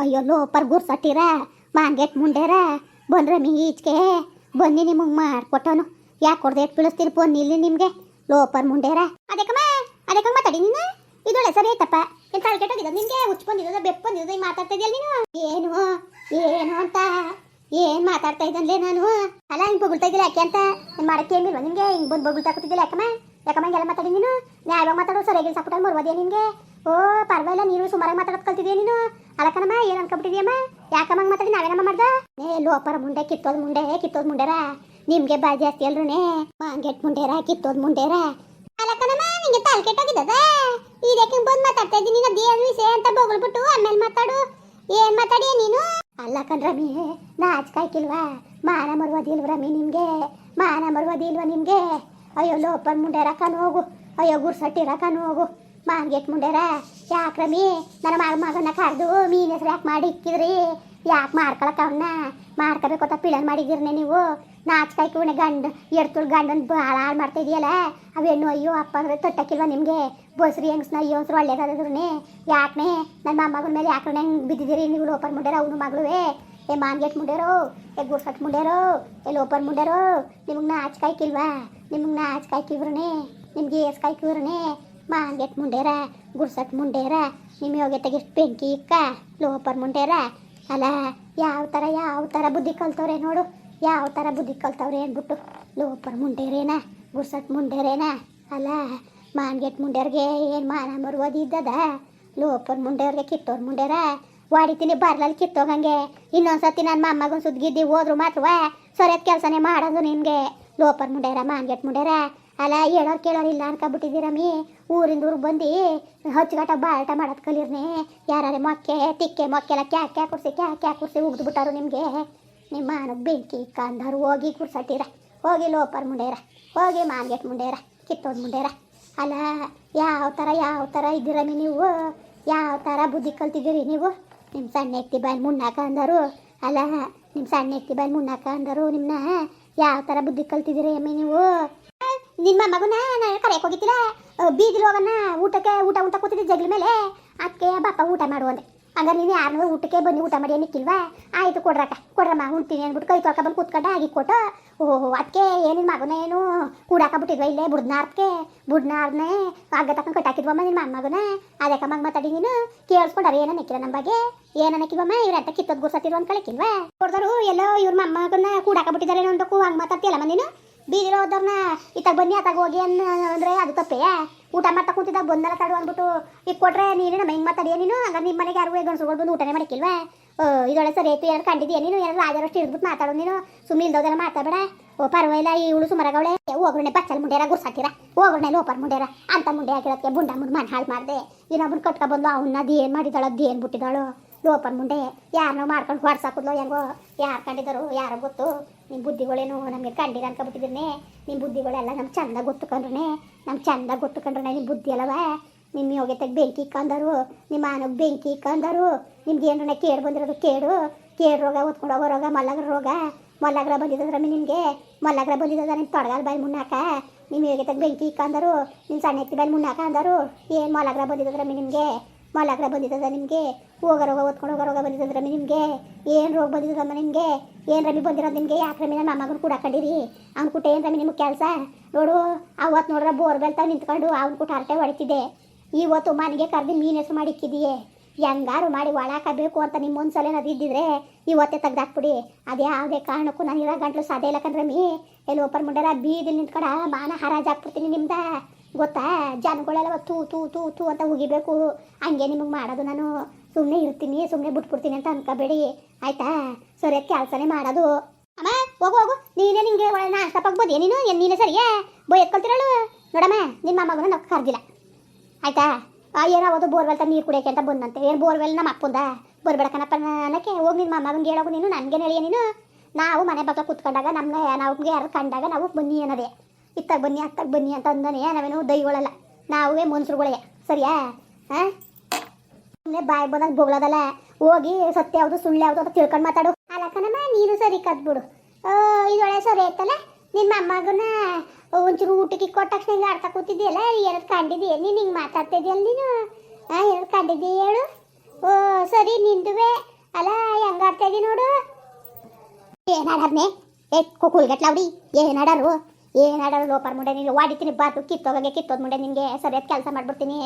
ಅಯ್ಯೋ ಲೋಪರ್ ಗುರ್ಸಟ್ಟಿರ ಮಾಂಗೆಟ್ ಮುಂಡೆರ, ಬಂದ್ರೆ ಮೀ ಬನ್ನಿ ನಿಮಗೆ ಮಾಡ್ಕೊಟ್ಟವನು ಯಾಕೆ ಕೊಡ್ದೆ ಎಟ್ ಬೀಳಿಸ್ತೀರಿ ಫೋನ್ ಇಲ್ಲಿ ನಿಮಗೆ. ಲೋಪರ್ ಮುಂಡೆರ. ಅದಕ್ಕಮ್ಮ ಅದಕ್ಕಮ್ಮ ಮಾತಾಡಿ ನೀನು. ಇದೊಳ್ಳೆ ಸರಿ ಐತಪ್ಪ ಏನು ತಲೆ ನಿಮಗೆ ಹುಚ್ಚು ಬಂದಿರೋದ, ಬೆಪ್ಪ ಮಾತಾಡ್ತಾ ಇದೆಯಲ್ಲ ನೀನು? ಏನು? ಏನು ಅಂತ? ಏನ್ ಮಾತಾಡ್ತಾ ಇದ್ದಲ್ಲೇ ನಾನು? ಅಲ್ಲ, ಹಿಂಗೆ ಬೊಗಳ್ತಾ ಇದ್ದಿಲ್ಲ ಯಾಕೆ ಅಂತ? ಏನ್ ಮಾಡಕ್ಕೆ ಏನಿಲ್ವ ನಿಮ್ಗೆ ಹಿಂಗ್ ಬಂದು ಬಗುಳ್ತಾ ಕೂತಿದ್ದಿಲ್ಲ ಯಾಕಮ್ಮ? ಯಾಕಮ್ಮ, ಹಿಂಗೆಲ್ಲ ಮಾತಾಡಿ ನೀನು? ನ್ಯಾಯವಾಗಿ ಮಾತಾಡೋ ಸರಿಯಾಗಿ ಸಪೋರ್ಟ್ ಮರ್ಬೋದ್ಯಾ ನಿನ್ಗೆ? ಓ, ಪರವಾಗಿಲ್ಲ, ನೀನು ಸುಮಾರಾಗಿ ಮಾತಾಡೋದು ಕಲ್ತಿದ್ಯಾ ನೀನು? ಅಲ್ಲಕನಮ್ಮ ಏನ್ ಅನ್ಕೊಂಬಿಟ್ಟಿದ್ಯಮ್ಮ ಯಾಕಮ್ಮ ಮಾತಾಡಿ ನಾವೇನಮ್ಮ ಮಾಡ್ದ? ಏ ಲೋಪರ ಮುಂಡೆ, ಕಿತ್ತೋದ್ ಮುಂಡೆ, ಕಿತ್ತೋದ್ ಮುಂಡೆರ. ನಿಮ್ಗೆ ಬಾ ಜಾಸ್ತಿ ಅಲ್ರುನೆ. ಮಾಂಗೆಟ್ ಮುಂಡೆರ, ಕಿತ್ತೋದ್ ಮುಂಡೆರ. ಅಲಕನಮ್ಮ, ನಿಂಗೆ ತಲೆ ಕೆಟ್ಟೋಗಿದ್ದದ? ಇದಕ್ಕೆ ಬಂದು ಮಾತಾಡ್ತಾ ಇದ್ದೀನಿ ನೀನು ಅದೇನು ವಿಷಯ ಅಂತ ಬೊಗಳ್ಬಿಟ್ಟು ಆಮೇಲೆ ಮಾತಾಡು. ಏನ್ ಮಾತಾಡಿಯ ನೀನು? ಅಲ್ಲ ಕಣ್ರಮಿ ನಾಚ್ಕಾಯ್ಕಿಲ್ವಾ ಮಾನ ಮರುವುದಿಲ್ವ ರಮಿ ನಿಮ್ಗೆ? ಮಾನ ಮರುವುದಿಲ್ವ ನಿಮ್ಗೆ? ಅಯ್ಯೋ ಲೋಪರ್ ಮುಂಡೆರ ಕನ್ ಹೋಗು. ಅಯ್ಯೋ, ಗುರ್ಸಟ್ಟಿರ ಕನ್ ಹೋಗು. ಮಾನ್ಗೆಟ್ ಮುಂಡ್ಯಾರ ಯಾಕ್ರಮಿ ನನ್ನ ಮಗ ಮಗನ ಕರೆದು ಮೀನ್ ಹೆಸರು ಯಾಕೆ ಮಾಡಿ ಇಕ್ಕಿದ್ರಿ ಯಾಕೆ ಮಾಡ್ಕೊಳಕ ಅವನ್ನ ಮಾಡ್ಕೋಬೇಕು ಅಂತ ಪಿಳನ್ ಮಾಡಿದಿರ್ನೆ ನೀವು. ನಾಚ್ಕಾಯ್ಕೆ ಉಣೆ ಗಂಡ ಎಡ್ತುಳ್ ಗಂಡನ ಭಾಳ ಹಾಳು ಮಾಡ್ತಾ ಇದೆಯಲ್ಲ? ಅವೇನು ಅಯ್ಯೋ, ಅಪ್ಪ ಅಂದ್ರೆ ತೊಟ್ಟಕ್ಕಿಲ್ವ ನಿಮಗೆ? ಬಸ್ರಿ ಹೆಂಗ್ಸ್ನ ಅಯ್ಯೋ, ಹೆಸ್ರು ಒಳ್ಳೇದಾದ್ರೂ ಯಾಕೆ ನನ್ನ ಮೊಮ್ಮಗನ ಮೇಲೆ ಯಾಕೆ ಹೆಂಗೆ ಬಿದ್ದಿದ್ದೀರಿ ನೀವು ಲೋಪರ್ ಮುಂಡ್ಯಾರ ಅವನು ಮಗಳುವೆ? ಏ ಮಾನ್ಗೆಟ್ ಮುಂಡ್ಯಾರೋ ಏ ಗುರ್ಸಟ್ ಮುಂಡ್ಯಾರೋ ಏ ಲೋಪರ್ ಮುಂಡ್ಯಾರೋ ನಿಮಗೆ ನಾಚ್ಕಾಯ್ಕಿಲ್ವಾ ನಿಮಗೆ ನಾಚ್ಕಾಯ್ಕಿವ್ರನೇ ನಿಮ್ಗೆ ಏಸ್ಕಾಯ್ಕಿವ್ರನೇ ಮಾನ್ಗೆಟ್ ಮುಂಡೇರ ಗುರ್ಸಟ್ ಮುಂಡೇರ ನಿಮ್ಮ ಯೋಗ್ಯತೆಗೆ ಎಷ್ಟು ಬೆಂಕಿ ಇಕ್ಕ, ಲೋಪರ್ ಮುಂಡೇರ. ಅಲ್ಲ, ಯಾವ ಥರ ಯಾವ ಥರ ಬುದ್ಧಿ ಕಲ್ತವ್ರೆ ನೋಡು, ಯಾವ ಥರ ಬುದ್ಧಿ ಕಲ್ತವ್ರೆ ಅಂದ್ಬಿಟ್ಟು ಲೋಪರ್ ಮುಂಡೇರೇನ ಗುರ್ಸಟ್ ಮುಂಡೇರೇನ. ಅಲ್ಲ, ಮಾನ್ಗೆಟ್ ಮುಂಡೇರಿಗೆ ಏನು ಮಾನ ಮರುವುದಿದ್ದದ ಲೋಪರ್ ಮುಂಡೇರಿಗೆ ಕಿತ್ತೋರ್ ಮುಂಡ್ಯಾರ ವಾಡಿತೀನಿ ಬರ್ಲಲ್ಲಿ ಕಿತ್ತೋಗಂಗೆ. ಇನ್ನೊಂದ್ಸತಿ ನನ್ನ ಮೊಮ್ಮಗನ ಸುದ್ದಿಗಿದ್ದಿ ಹೋದ್ರು ಮಾತ್ರವ, ಸರಿಯಾದ ಕೆಲಸನೇ ಮಾಡೋದು ನಿಮಗೆ. ಲೋಪರ್ ಮುಂಡೇರ, ಮಾನ್ಗೆಟ್ ಮುಂಡ್ಯಾರ ಅಲ್ಲ, ಹೇಳೋರು ಕೇಳೋರು ಇಲ್ಲ ಊರಿಂದ ಊರಿಗೆ ಬಂದು ಹಚ್ಚಗಟ ಬಾಟ ಮಾಡೋದು ಕಲೀರ್ನೆ. ಯಾರೇ ಮೊಕ್ಕೆ, ತಿಕ್ಕೆ ಮೊಕ್ಕೆಲ್ಲ ಕ್ಯಾ ಕ್ಯಾ ಕುರ್ಸಿ ಕ್ಯಾ ಕ್ಯಾ ಕುರ್ಸಿ ಉಗ್ದು ಬಿಟ್ಟಾರು ನಿಮಗೆ. ನಿಮ್ಮ ಬೆಂಕಿ ಕಂದಾರು ಹೋಗಿ ಕುರ್ಸಟ್ಟಿರ ಹೋಗಿ ಲೋಪರ್ ಮುಂಡೇರ. ಹೋಗಿ ಮಾನ್ಗೆಟ್ ಮುಂಡೇರ, ಕಿತ್ತೋದ್ ಮುಂಡೇರ. ಅಲ್ಲ, ಯಾವ ಥರ ಯಾವ ಥರ ಇದ್ದೀರಮ್ಮಿ ನೀವು? ಯಾವ ಥರ ಬುದ್ಧಿ ಕಲ್ತಿದ್ದೀರಿ ನೀವು? ನಿಮ್ಮ ಸಣ್ಣ ಎತ್ತಿ ಬಾಯಿ ಮುಣ್ಣಾಕ ಅಂದರು. ಅಲ್ಲ ನಿಮ್ಮ ಸಣ್ಣ ಎತ್ತಿ ಬಾಯಿ ಮುನ್ನಾಕ ಅಂದರು. ನಿಮ್ಮನ್ನ ಯಾವ ಥರ ಬುದ್ಧಿ ಕಲ್ತಿದ್ದೀರಿ ಅಮ್ಮಿ ನೀವು? ನಿಮ್ಮ ಮಗನ ಕರೆಯಕ್ಕೆ ಹೋಗಿದ್ದೀರ? ಬೀದಿಲು ಹೋಗನ್ನ ಊಟಕ್ಕೆ ಊಟ ಊಟ ಕೂತಿದ್ದೆ ಜಗ್ಲ ಮೇಲೆ. ಅದಕ್ಕೆ ಬಾಪ ಊಟ ಮಾಡು ಅಂದೆ. ಹಂಗಾರೆ ನೀನು ಯಾರನ್ನೂ ಊಟಕ್ಕೆ ಬನ್ನಿ, ಊಟ ಮಾಡಿ ನಿಕ್ಕಿಲ್ವಾ ಆಯಿತು ಕೊಡ್ರಕ್ಕ ಕೊಡ್ರಮ್ಮ, ಉಣ್ತೀನಿ ಅಂದ್ಬಿಟ್ಟು ಕೈ ತೊಳ್ಕ ಬಂದು ಕೂತ್ಕೊಂಡ ಆಗಿ ಕೊಟ್ಟು ಓಹೋ ಅದಕ್ಕೆ ಏನಿನ ಮಗನ ಏನು? ಕೂಡಾಕ ಬಿಟ್ಟಿದ್ವ ಇಲ್ಲೇ ಬುಡ್ನಾರ್ದಕ್ಕೆ ಬುಡ್ನಾರ್ದನೆ ಹಗ್ಗ ತಕೊಂಡು ಕಟ್ಟಾಕಿದ್ವಮ್ಮ ನಿನ್ನ ಮಗನ? ಅದಕ್ಕೆ ಮಗ ಮಾತಾಡಿ ನೀನು. ಕೇಳಿಸ್ಕೊಂಡಾರ, ಏನ ನೆಕ್ಕಿಲ್ಲ ನಮ್ಮ ಬಗ್ಗೆ ಏನ ನೆಕ್ಕಿವಮ್ಮ ಇವ್ರಂತ ಕಿತ್ತದ ಗುರ್ಸತ್ತಿರು ಅಂತ ಕಳಕಿಲ್ವಾ ಕೊಡ್ದರು ಎಲ್ಲೋ ಇವ್ರ ಮೊಮ್ಮಗನ್ನ ಕೂಡಾಕ ಬಿಟ್ಟಿದ್ದಾರೆ ಅನ್ಬೇಕು ಹಂಗೆ ಮಾತಾಡ್ತೀಯಲ್ಲಮ್ಮ ನೀನು? ಬೀದಿలో ಹೋದವ್ರನ್ನ ಇತ್ತಾಗ ಬನ್ನಿ ಆತಾಗ ಹೋಗಿ ಅಂದ್ರೆ ಅದು ತಪ್ಪೇ. ಊಟ ಮಾಡ್ತಾ ಕೂತಿದ್ದಾಗ ಬಂದಲ್ಲ ತಡು ಅಂದ್ಬಿಟ್ಟು, ಈಗ ಕೊಟ್ರೆ ನೀನು ಹೆಂಗೆ ಮಾತಾಡಿಯ ನೀನು? ಹಂಗಾರೆ ನಿಮ್ಮ ಮನೆಗೆ ಯಾರು ಗಣಸುಗಳು ಬಂದು ಊಟನೇ ಮಾಡಿಕ್ಕಿಲ್ವಾ? ಇದೊಳೆ ಸರಿ ಆಯ್ತು ಏನಾರು ಕಂಡಿದ್ಯಾ ನೀನು? ಏನಾರು ರಾಜರಷ್ಟು ಹಿಡಿದ್ಬಿಟ್ಟು ಮಾತಾಡೋ ನೀನು. ಸುಮ್ಮನೆ ಇಲ್ದೋದೆಲ್ಲ ಮಾತಾಡಬೇಡ. ಓ, ಪರವಾಗಿಲ್ಲ, ಈ ಉಳು ಮರಗಳೇ ಹೋಗ್ರಣೆ ಬಚ್ಚಲ್ ಮುಂಡ್ಯಾರ ಗುರ್ಸಾಕಿರ ಹೋಗ್ರಣೆ ಲೋಪರ್ ಮುಂಡ್ಯಾರ ಅಂತ ಮುಂಡೆ ಹಾಕಿರೋದಕ್ಕೆ ಬುಂಡ ಮುಂಡ್ ಮನೆ ಹಾಳು ಮಾಡಿದೆ. ಇನ್ನೊಬ್ಬನ ಕಟ್ಕೊ ಬಂದು ಅವನ್ನ ಅದೇನು ಮಾಡಿದಾಳು ಅದೇನು ಬಿಟ್ಟಿದ್ದಾಳು. ಲೋಪರ್ ಮುಂಡೆ ಯಾರನ್ನೋ ಮಾಡ್ಕೊಂಡು ಹೊಡ್ಸಾಕುದ್ಲೋ ಹೆಂಗೋ, ಯಾರು ಕಂಡಿದ್ರು ಯಾರು ಗೊತ್ತು. ನಿಮ್ಮ ಬುದ್ಧಿಗಳೇನು ನಮಗೆ ಕಂಡಿರ ಅನ್ಕೊಬಿಟ್ಟಿದ್ರೆ ನಿಮ್ಮ ಬುದ್ಧಿಗಳೆಲ್ಲ ನಮ್ಮ ಚಂದ ಗೊತ್ತುಕೊಂಡ್ರೆ ನಮ್ಮ ಚಂದ ಗೊತ್ತುಕೊಂಡ್ರೆ ನಿಮ್ಮ ಬುದ್ಧಿ ಅಲ್ಲವ? ನಿಮ್ಮ ಯೋಗ್ಯತೆಗೆ ಬೆಂಕಿ ಇಕ್ಕಂದರು ನಿಮ್ಮ ಆನಗೆ ಬೆಂಕಿ ಇಕ್ಕಂದರು ನಿಮ್ಗೆ ಏನ್ರ ಕೇಡು ಬಂದಿರೋದು ಕೇಡು ಕೇಡು ರೋಗ, ಹೊತ್ಕೊಂಡು ಹೋಗೋ ರೋಗ ಮಲ್ಲಗ್ರ ರೋಗ ಮಲ್ಲಗ್ರ ಬಂದಿದ್ದದ್ರಮ್ಮಿ ನಿಮಗೆ? ಮಲ್ಲಗ್ರ ಬಂದಿದ್ದದ ನಿಮ್ಮ ತೊಡಗಾಲ ಬಾಯಿ ಮುನ್ನಾಕ ನಿಮ್ಮ ಯೋಗ್ಯತೆಗೆ ಬೆಂಕಿ ಇಕ್ಕಂದರು ನಿಮ್ಮ ಸಣ್ಣ ಎತ್ತಿ ಬಾಯಿ ಮುನ್ನಾಕ ಅಂದರು, ಏನು ಮಲ್ಲಗ್ರ ಬಂದಿದ್ದದ್ರಮ್ಮಿ ನಿಮಗೆ? ಮಲಗ್ರ ಬಂದಿದ್ದದ ನಿಮಗೆ? ಹೋಗ ರೋಗ ಓದ್ಕೊಂಡು ಹೋಗ ರೋಗ ಬಂದಿದ್ದದ ರಮಿ ನಿಮಗೆ? ಏನು ರೋಗ ಬಂದಿದ್ದದಮ್ಮ ನಿಮಗೆ? ಏನು ರಮಿ ಬಂದಿರೋದು ನಿಮಗೆ? ಯಾಕೆ ರಮಿ ನಮ್ಮ ಮೊಮ್ಮಗನ ಕೂಡ ಕಂಡಿರಿ? ಅವ್ನ ಕೂಟ ಏನು ರಮಿ ನಿಮಗೆ ಕೆಲಸ? ನೋಡು ಅವತ್ತು ನೋಡ್ರೆ ಬೋರ್ ತಾವು ನಿಂತ್ಕೊಂಡು ಅವ್ನ ಕೂಟ ಹರಟೆ ಹೊಡಿತಿದ್ದೆ. ಇವತ್ತು ಮನೆಗೆ ಕರೆದು ಮೀನು ಹೆಸರು ಮಾಡಿ ಇಕ್ಕಿದೀಯೇ. ಹೆಂಗಾರು ಮಾಡಿ ಒಳಾಕಬೇಕು ಅಂತ ನಿಮ್ಮ ಒಂದ್ಸಲ ಏನಾದ್ರು ಇದ್ದಿದ್ರೆ ಇವತ್ತೇ ತೆಗ್ದಾಕ್ಬಿಡಿ. ಅದು ಯಾವುದೇ ಕಾರಣಕ್ಕೂ ನಾನು ಇರೋ ಗಂಟ್ಲು ಸಾಧ್ಯ ಇಲ್ಲ ಕಣ್ರಮಿ ಎಲ್ಲಿ ಓಪನ್ ಮಾಡ್ಯಾರ? ಬೀದಿಲಿ ನಿಂತ್ಕಡ ಮಾನ ಹರಾಜ್ ಹಾಕ್ಬಿಡ್ತೀನಿ ನಿಮ್ದ. ಗೊತ್ತಾ? ಜನಗಳೆಲ್ಲ ತೂ ತೂ ತೂ ತೂ ಅಂತ ಉಗಿಬೇಕು. ಹಂಗೆ ನಿಮಗೆ ಮಾಡೋದು ನಾನು. ಸುಮ್ಮನೆ ಇರ್ತೀನಿ ಸುಮ್ಮನೆ ಬಿಟ್ಬಿಡ್ತೀನಿ ಅಂತ ಅನ್ಕೋಬೇಡಿ. ಆಯ್ತಾ? ಸರಿಯಾದ ಕೆಲಸನೇ ಮಾಡೋದು. ಅಮ್ಮ, ಹೋಗು ಹೋಗು. ನೀನೇ ನಿಂಗೆ ನಾಷ್ಟ ಪಗ್ಬೋದು ನೀನು? ಏನು ನೀನೇ ಸರಿಯಾ ಬೈ ಎತ್ಕೊಳ್ತಿರಳು. ನೋಡಮ್ಮ ನಿಮ್ಮ ಮಗನ ನಾವು ಕರ್ದಿಲ್ಲ. ಆಯ್ತಾ? ಆ ಏನೋ ಅವತ್ತು ಬೋರ್ವೆಲ್ ತ ನೀರು ಕುಡಿಯೋಕೆ ಅಂತ ಬಂದಂತೆ. ಏನು ಬೋರ್ವೆಲ್ ನಮ್ಮ ಅಪ್ಪಂದ? ಬರ್ಬೇಡ ಕಣಪ್ಪ ಅನ್ನಕ್ಕೆ. ಹೋಗಿ ನಿಮ್ಮ ಮಗನಿಗೆ ಹೇಳೋಗು ನೀನು. ನನಗೆ ಹೇಳಿಯ ನೀನು? ನಾವು ಮನೆ ಬಗ್ಗೆ ಕೂತ್ಕೊಂಡಾಗ ನಮ್ಮ ನಾವು ಯಾರು ಕಂಡಾಗ ನಾವು ಬನ್ನಿ ಅನ್ನೋದೇ. ಇತ್ತಾಗ ಬನ್ನಿ ಅತ್ತಾಗ ಬನ್ನಿ ಅಂತ ಅಂದನೇ ನಾವೇನು ದೈಗಳಲ್ಲ ನಾವೇ ಮನುಷ್ಯರುಗಳೇ ಸರಿಯಾ? ಹಾಂ ಬಾಯಿ ಬಂದಾಗ ಬೊಗಳದಲ್ಲ. ಹೋಗಿ ಸತ್ಯ ಯಾವುದು, ಸುಳ್ಳು ಯಾವುದು ಅಂತ ತಿಳ್ಕೊಂಡು ಮಾತಾಡು. ಅಲ್ಲಕ್ಕನಮ್ಮ ನೀನು ಸರಿ ಕದ್ಬಿಡು. ಇದೊಳೆ ಸರಿ ಆಯ್ತಲ್ಲ? ನಿನ್ನ ಅಮ್ಮಗನ ಒಂಚೂರು ಊಟಕ್ಕೆ ಕೊಟ್ಟ ತಕ್ಷಣ ಹಿಂಗೆ ಆಡ್ತಾ ಕೂತಿದ್ದೀಯಲ್ಲ? ಎರಡು ಕಂಡಿದ್ದೀಯ? ನೀನು ಹಿಂಗೆ ಮಾತಾಡ್ತಾ ನೀನು? ಹಾಂ ಎರಡು ಕಂಡಿದ್ದೀಯ ಹೇಳು? ಓ, ಸರಿ, ನಿಂದುವೆ. ಆಡ್ತಾ ಇದೀನಿ ನೋಡು? ಏನ್ ಆಡಾರ್ನೆ ಏ ಕುಲ್ಗಟ್ಲವ್ಡಿ ಏನ್ ಆಡಾರು ಏನ್ ಆಡಾರು ಲೋಪರ್ ಮುಂಡೆ ನೀನು ವಾಡಿತೀನಿ, ಬಾತು ಕಿತ್ತೋಗಂಗೆ ಕಿತ್ತೋದ್ ಮುಂಡೆ ನಿನ್ಗೆ. ಸರಿಯಾದ ಕೆಲಸ ಮಾಡ್ಬಿಡ್ತೀನಿ.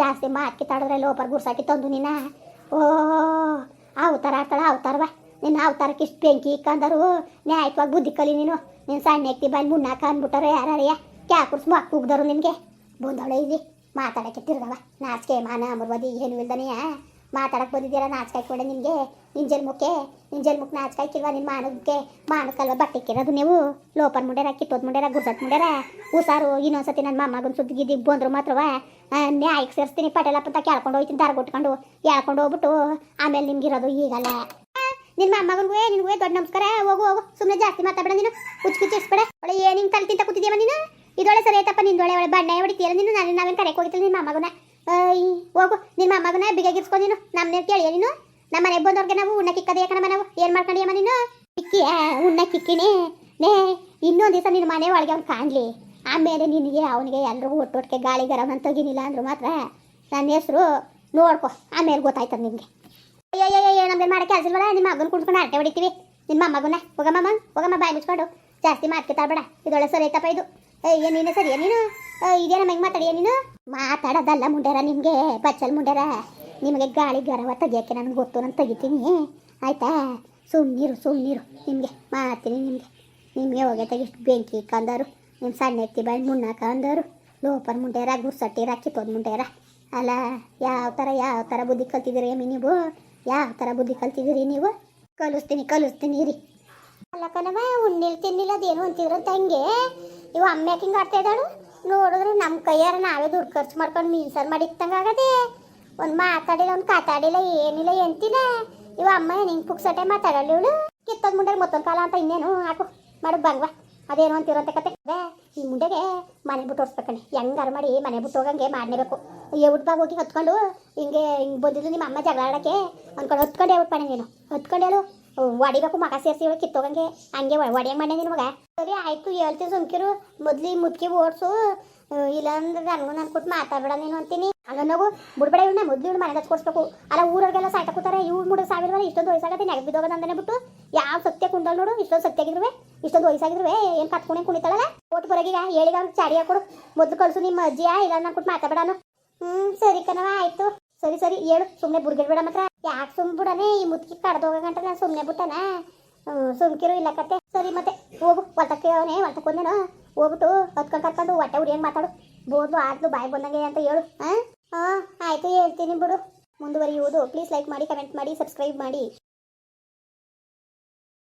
ಜಾಸ್ತಿ ಮಾತು ಕಿತ್ತಾಡಿದ್ರೆ ಲೋಪರ್ ಗುರ್ಸಾಕಿ ತಂದು ನಿನ್ನ ಓ ಅವತಾರ ಆಡ್ತಾಳ, ಅವತಾರವ? ನಿನ್ನ ಅವತಾರಕ್ಕೆ ಇಷ್ಟು ಬೆಂಕಿ ಇಕ್ಕಂದರು ನ್ಯಾಯವಾಗಿ ಬುದ್ಧಿ ಕಲಿ ನೀನು. ನೀನು ಸಣ್ಣ ಎಕ್ತಿ ಬಂದು ಮುನ್ನಾಕ ಅಂದ್ಬಿಟ್ಟಾರೆ ಯಾರ್ಯಾರ ಕ್ಯಾ ಕುರ್ಸ್ ಮಕ್ಕ ಉಗ್ದರು ನಿನಗೆ? ಬಂದವಳೆ ಇಲ್ಲಿ. ಮಾತಾಡಕ್ಕೆ ತಿರ್ಗವ ನಾಚಿಕೆ, ಮಾನ ಅಮರ್ವದಿ ಏನು ಇಲ್ದನೆಯ? ಮಾತಾಡಕ್ಕೆ ಬಂದಿದ್ದೀರ? ನಾಚಿಕೆ ನಿಮಗೆ? ನಿನ್ನ ಜನ್ಮಕ್ಕೆ ಮುಖ ನಾಚಿಕೆ ನಿಮ್ಮ ನಿನ್ನ ಮಾನಕ್ಕೆ ಮಾನಕ್ಕಲ್ವ ಬಟ್ಟೆ ಕಿರೋದು ನೀವು? ಲೋಪನ್ ಮುಂಡ್ಯಾರ ಕಿತ್ತೋದ್ ಮುಂಡ್ಯಾರ ಗುರ್ಸತ್ ಮುಂಡ್ಯಾರ ಹುಷಾರು ಇನ್ನೊಂದ್ಸತಿ ನನ್ನ ಮಾಮಾಗನ್ ಸುದ್ದಿಗಿದ್ದು ಬಂದ್ರು ಮಾತ್ರವ? ನ್ಯಾಯಕ್ಕೆ ಸೇರಿಸ್ತೀನಿ ಪಟೇಲಪ್ಪ ಅಂತ ಕೇಳ್ಕೊಂಡು ಹೋಗ್ತೀನಿ ದಾರ ಕೊಟ್ಕೊಂಡು ಹೇಳ್ಕೊಂಡು ಹೋಗ್ಬಿಟ್ಟು ಆಮೇಲೆ ನಿಮ್ಗಿರೋದು ಈಗಲ್ಲ ನಿನ್ನ ಮೊಮ್ಮಗನಿಗೂ ನಿನಗೂ ದೊಡ್ಡ ನಮಸ್ಕಾರ. ಹೋಗು ಹೋಗು ಸುಮ್ಮನೆ ಜಾಸ್ತಿ ಮಾತಾಡಬೇಡ ನೀನು. ಹುಚ್ಚು ಹುಚ್ಚಿಸ್ಬೇಡ ಒಳ್ಳೆ ಏನಿಂಗ್ ತಲೆ ತಿಂತ ಕೂತಿದ್ಯಮ್ಮ ನೀನು ಇದೊಳೆ ಸರಿ ಆಯ್ತಪ್ಪ ನಿಂದೊಳೆ ಒಳ್ಳೆ ಬಣ್ಣ ಹೊಡಿತೀಯಲ್ಲ ನೀನು? ನಾನು ನಾವೇನು ಕರೆಕ್ಟ್ ಹೋಗಿತ್ತು ನಿಮ್ಮ ಮೊಮ್ಮಗನ ಅಯ್ಯ, ಹೋಗು ನಿನ್ನ ಮಗನ ಬಿಗಿಗಿರ್ಸ್ಕೊ ನೀನು. ನಮ್ಮನೆ ಕೇಳಿಯ ನೀನು? ನಮ್ಮ ಮನೆಗೆ ಬಂದವ್ರಿಗೆ ನಾವು ಉಣ್ಣ ಕಿಕ್ಕದ ಯಾಕಣಮ್ಮ ನಾವು. ಏನು ಮಾಡ್ಕೊಂಡಿಯಮ್ಮ ನೀನು? ಕಿಕ್ಕಿಯ, ಉಣ್ಣ ಕಿಕ್ಕಿನಿ. ನೇ, ಇನ್ನೊಂದು ದಿವಸ ನಿನ್ನ ಮನೆ ಒಳಗೆ ಅವ್ನು ಕಾಣಲಿ. ಆಮೇಲೆ ನಿನಗೆ ಅವನಿಗೆ ಎಲ್ರಿಗೂ ಒಟ್ಟೊಟ್ಟಿಗೆ ಗಾಳಿ ಗರಂ ಅಂತ ತೆಗಿನಿಲ್ಲ ಅಂದ್ರು ಮಾತ್ರ. ನನ್ನ ಹೆಸರು ನೋಡ್ಕೊ. ಆಮೇಲೆ ಗೊತ್ತಾಯ್ತದ ನಿಮಗೆ. ಅಯ್ಯಯ್ಯಯ್ಯ ಏನು ಮಾಡಕ್ಕೆ ಕೆಲಸ ಇಲ್ವಲ್ಲ? ನಿಮ್ಮ ಮಗನ ಕುಡ್ಕೊಂಡು ಆಟೆ ಹೊಡಿತೀವಿ. ನಿಮ್ಮ ಮಗನ. ಹೋಗಮ್ಮ ಹೋಗಮ್ಮ, ಬಾಯಿ ಮುಚ್ಕೊಂಡು. ಜಾಸ್ತಿ ಮಾತ್ಕಿತಾಳ್ಬೇಡ ಇದೊಳ್ಳೆ ಸರಿ ಐತಪ್ಪ ಇದು. ಅಯ್ಯ ನೀನು? ಸರಿಯ ನೀನು? ಇದೇನ ಹೆಂಗೆ ಮಾತಾಡಿಯ ನೀನು? ಮಾತಾಡೋದಲ್ಲ ಮುಂಡ್ಯಾರ ನಿಮಗೆ, ಬಚ್ಚಲ್ ಮುಂಡ್ಯಾರ ನಿಮಗೆ ಗಾಳಿ ಗರವ ತೆಗಿಯೋಕ್ಕೆ ನನಗೆ ಗೊತ್ತು, ನಾನು ತೆಗಿತೀನಿ. ಆಯ್ತಾ? ಸುಮ್ಮನಿರು ಸುಮ್ಮನಿರು ನಿಮಗೆ ಮಾಡ್ತೀನಿ ನಿಮಗೆ. ನಿಮಗೆ ಹೋಗಿ ಇಷ್ಟು ಬೆಂಕಿ ಕಂದರು ನಿಮ್ಮ ಸಣ್ಣ ಎತ್ತಿ ಬಾಯಿ ಮುನ್ನಾಕ ಅಂದರು ಲೋಪರ್ ಮುಂಡ್ಯಾರ ಗುರ್ಸಟ್ಟಿರ ಕಿತ್ತೋದ್ ಮುಂಡ್ಯಾರ ಅಲ್ಲ, ಯಾವ ಥರ ಯಾವ ಥರ ಬುದ್ಧಿ ಕಲ್ತಿದ್ದೀರಿ ಅಮ್ಮಿ ನೀವು? ಯಾವ ಥರ ಬುದ್ಧಿ ಕಲ್ತಿದ್ದೀರಿ ನೀವು? ಕಲಿಸ್ತೀನಿ ಕಲಿಸ್ತೀನಿ ರೀ ಅಲ್ಲ ಕಣವ ಉಣ್ಣಿಲ್ ತಿನ್ನಿಲ್ಲ ಅದೇನು ಅಂತಿದ್ರಂತ ಹಂಗೆ? ಇವು ಅಮ್ಮ ಹಿಂಗೆ ಆಡ್ತಾ ಇದ್ದಾಳು? ನೋಡಿದ್ರೆ ನಮ್ಮ ಕೈಯಾರ ನಾವೇ ದುಡ್ಡು ಖರ್ಚು ಮಾಡ್ಕೊಂಡು ಮೀನು ಸಾರು ಮಾಡಿ ಆಗದೆ. ಒಂದು ಮಾತಾಡಿಲ್ಲ, ಒಂದು ಕಾತಾಡಿಲ್ಲ, ಏನಿಲ್ಲ, ಎಂತಿಲ್ಲ. ಇವ ಅಮ್ಮ ಹಿಂಗೆ ಪುಕ್ಸಟ್ಟೆ ಮಾತಾಡಲ್ಲ ಇವಳು? ಕಿತ್ತದ ಮುಂಡೆಗೆ ಮತ್ತೊಂದು ಕಾಲ ಅಂತ ಇನ್ನೇನು ಹಾಕು ಮಾಡು ಬಂಗ್ವಾ ಅದೇನು ಅಂತ ಕತೆ. ಈ ಮುಂಡೆಗೆ ಮನೆ ಬಿಟ್ಟು ಓಡಿಸ್ಬೇಕಣೆ ಹೆಂಗಾರು ಮಾಡಿ ಮನೆ ಬಿಟ್ಟು ಹೋಗಂಗೆ ಮಾಡಲೇಬೇಕು. ಬಾಗ ಹೋಗಿ ಹತ್ಕೊಂಡು. ಹಿಂಗೆ ಹಿಂಗೆ ಬಂದಿದ್ದು ನಿಮ್ಮ ಅಮ್ಮ ಜಗಳ ಆಡೋಕ್ಕೆ ಅಂದ್ಕೊಂಡು ಹೊತ್ಕೊಂಡೆ ಪಣೆ ನೀನು. ಹೊತ್ಕೊಂಡು ಹೇಳು ಹೊಡಿಬೇಕು ಮಗ ಸೇರಿಸಿ ಕಿತ್ತೋಗಂಗೆ ಹಂಗೆ ಹೊಡಿಯಂಗೆ ಮಾಡ್ಯ ನಿನ್ ಮಗ ಸರಿ ಆಯ್ತು ಹೇಳ್ತಿ ಸುಮ್ಕಿರು ಮೊದ್ಲು ಮುದ್ಕಿ ಓಡಿಸು ಇಲ್ಲ ಅಂದ್ರೆ ನನಗೂ ನಾನು ಕೊಟ್ಟು ಮಾತಾಡ್ಬೇಡ ನೀನು ಅಂತೀನಿ ಅಲ್ಲ ನಾವು ಬಿಡ್ಬೇಡ ಇವ್ನ ಮೊದ್ಲು ಇವ್ನು ಮನೆ ಹಚ್ಕೊಡ್ಸ್ಬೇಕು ಅಲ್ಲ ಊರವ್ರಿಗೆಲ್ಲ ಸಾಯ್ತಾ ಕೂತಾರೆ ಇವ್ರು ಮೂರು ಸಾವಿರ ಇಷ್ಟೊಂದು ವಯಸ್ಸಾಗತ್ತೆ ನೆಗ ಬಿಟ್ಟು ಯಾವ ಸತ್ಯ ಕುಂದಲ್ ನೋಡು ಇಷ್ಟೊಂದು ಸತ್ಯ ಆಗಿದ್ರುವೆ ಇಷ್ಟೊಂದು ವಯಸ್ಸಾಗಿದ್ರುವೆ ಏನು ಕತ್ಕೊಂಡೆ ಕುಣಿತಾಳಲ್ಲ ಓಟ್ ಬರೋಗೀಗ ಹೇಳಿಗ ಅವ್ನಿಗೆ ಚಾಡಿ ಹಾಕೊಡು ಮೊದ್ಲು ಕಳಿಸು ನಿಮ್ಮ ಅಜ್ಜಿಯ ಇಲ್ಲ ನಾನು ಕೊಟ್ಟು ಮಾತಾಡೋಣ ಹ್ಞೂ ಸರಿ ಕಣವ ಆಯ್ತು ಸರಿ ಸರಿ ಹೇಳು ಸುಮ್ಮನೆ ಬುರ್ಗಿಡ್ಬೇಡ ಮಾತ್ರ. ಯಾಕೆ ಸುಮ್ ಬಿಡನೆ? ಈ ಮುತ್ಕಿ ಕಡ್ದೋಗಂಟ ನಾನು ಸುಮ್ಮನೆ ಬಿಟ್ಟನ? ಸುಮ್ಕಿರು ಇಲ್ಲ ಕತೆ. ಸರಿ, ಮತ್ತೆ ಹೋಗು. ಹೊಟ್ಟಕ್ಕೆ ಅವನೇ ಹೊಟ್ಟಕೊಂದೇನೋ ಹೋಗ್ಬಿಟ್ಟು ಹತ್ಕೊಂಡು ಕರ್ಕೊಂಡು ಹೊಟ್ಟೆ ಉರಿಯಂಗೆ ಮಾತಾಡು. ಬೋದು ಆದ್ಲು, ಬಾಯಿ ಬಂದಂಗೆ ಅಂತ ಹೇಳು. ಹಾಂ? ಹಾಂ, ಆಯಿತು, ಹೇಳ್ತೀನಿ ಬಿಡು. ಮುಂದುವರಿಯುವುದು. ಪ್ಲೀಸ್ ಲೈಕ್ ಮಾಡಿ, ಕಮೆಂಟ್ ಮಾಡಿ, ಸಬ್ಸ್ಕ್ರೈಬ್ ಮಾಡಿ.